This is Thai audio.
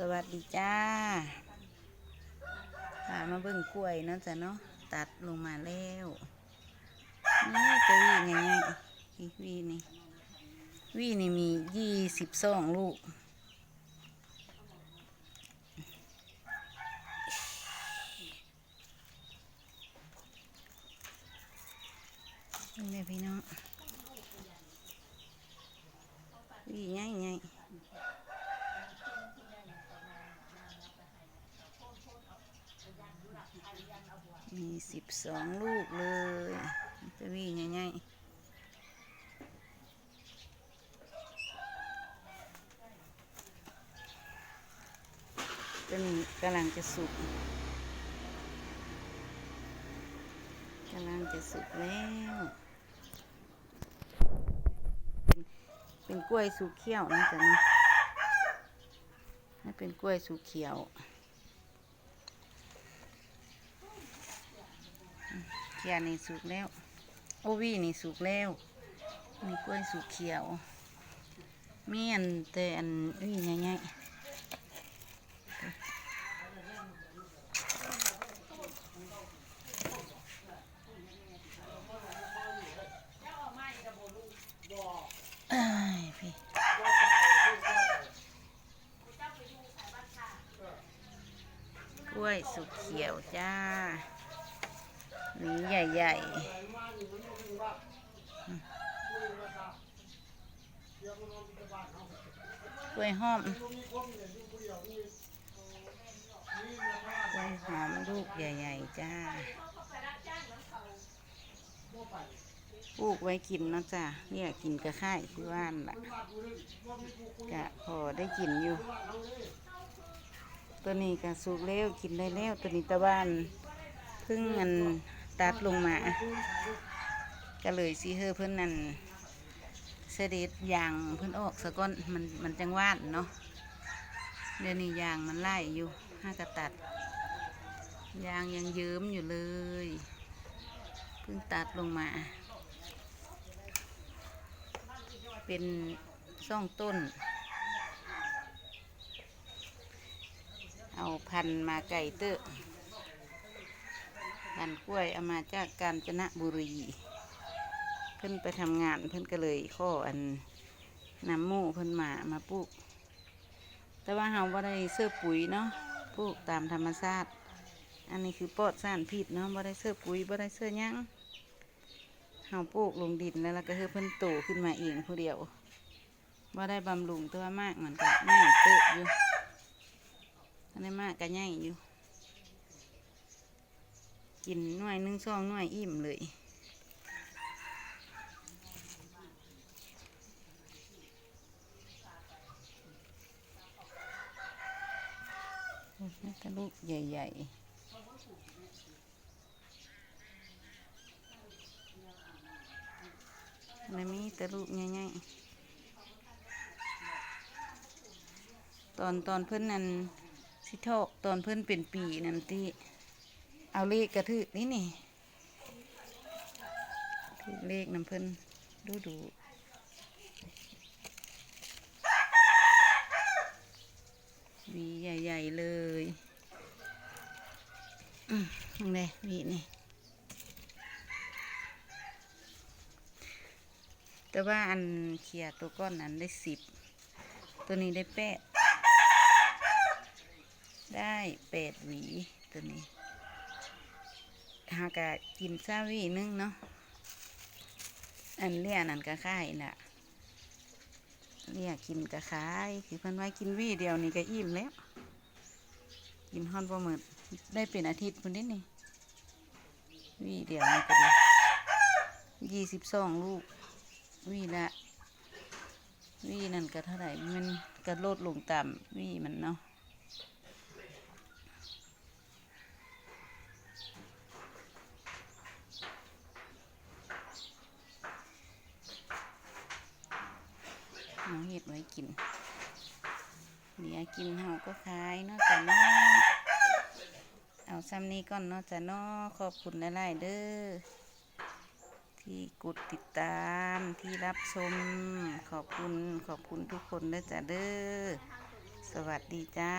สวัสดีจ้าพามาเบิ่งกล้วยเนาะจ้ะเนาะ ตัดลงมาแล้วนี่จะวีไงไงอีกวีนี่ วีนี่มียี่สิบสองลูก นี่พี่น้องวีไง มีสิบสองลูกเลยจะวิ่งง่ายๆต้นกำลังจะสุกกำลังจะสุกแล้ว เป็นเป็นกล้วยสุกเขียวนะจ๊ะนะนี่เป็นกล้วยสุกเขียว ขียนี่สุกแล้ว โอวีนี่สุกแล้วมีกล้วยสุกเขียวมีอันแต่อันวีง่ายๆเอ้ยกล้วยสุกเขียวจ้า หวีใหญ่ๆกล้วยหอมกล้วยหอมลูกใหญ่ ๆ จ้าปลูกไว้กินนะจ้าเนี่ยกินกระค่ายที่ว่านล่ะกะพอได้กินอยู่ ตัวนี้กะสุกแล้วกินได้แล้วตัวนี้ตะวันพิ่งอัน ตัดลงมา ก็เลยสิเฮอเพิ่อนนั่นเสด็จยางเพิ่อนออกสะก้อนมันมันจังวานเนาะเดี๋ยวนี้ยางมันไล่อยู่ห้ากระตัดยางยังเยิ้มอยู่เลยเพิ่งตัดลงมา เป็นซ่องต้น เอาพันมาไก่เตอะ พันกล้วยเอามาจากกาญจนบุรี เพิ่นไปทำงานเพิ่นก็เลยข้ออันนำหมู่เพิ่นมามาปลูก แต่ว่าเราบ่ได้เสื้อปุ๋ยเนาะปลูกตามธรรมชาติ อันนี้คือปลอดสารพิษเนาะบ่ได้เสื้อปุ๋ยบ่ได้เสื้อยังเฮาปลูกลงดินแล้วแล้วก็คือเพิ่นโตขึ้นมาเองผู้เดียวบ่ได้บำรุงตัวมากเหมือนกับง่ายเตอะอยู่อันนี้มากก็ง่ายอยู่ กินหน่วยหนึ่งซองหน่วยอิ่มเลยกระลูกใหญ่ๆมันมีแต่ลูกใหญ่ๆตอนตอนเพิ่อนนั่นสิทอกตอนเพิ่อนเป็นปีนั่นที่ เอาเลขกระทึกนี่นี่เลขน้ำเพิ่นดูดูหวีใหญ่ ๆ เลยอืมยังไงหวีนี่ แต่ว่าอันเขียตัวก้อนนั้นได้สิบ ตัวนี้ได้แปด ได้แปดหวีตัวนี้ หากะกินซาวีนึงเนาะ อันเลี่ยนั่นก็ค่ายน่ะเลี่ยกินก็ขายคือเพิ่นไว้กินวีเดียวนี่ก็อิ่มแล้ว กินฮอนบ่หมดได้เป็นอาทิตย์พุ่นนี้นี่วีเดียวนี่ก็ดียี่สิบสองลูก วีละวีนั่นก็เท่าไหร่มันก็ลดลงต่ำวีมันเนาะ เอาเห็ดไว้ กินเดี๋ยกินเฮาก็ขายเนาะจ้ะเนาะเอาซ้ำนี้ก่อนเนาะจ้ะเนาะขอบคุณหลายๆเด้อที่กดติดตามที่รับชมขอบคุณขอบคุณทุกคนเด้อจ้ะเด้อสวัสดีจ้า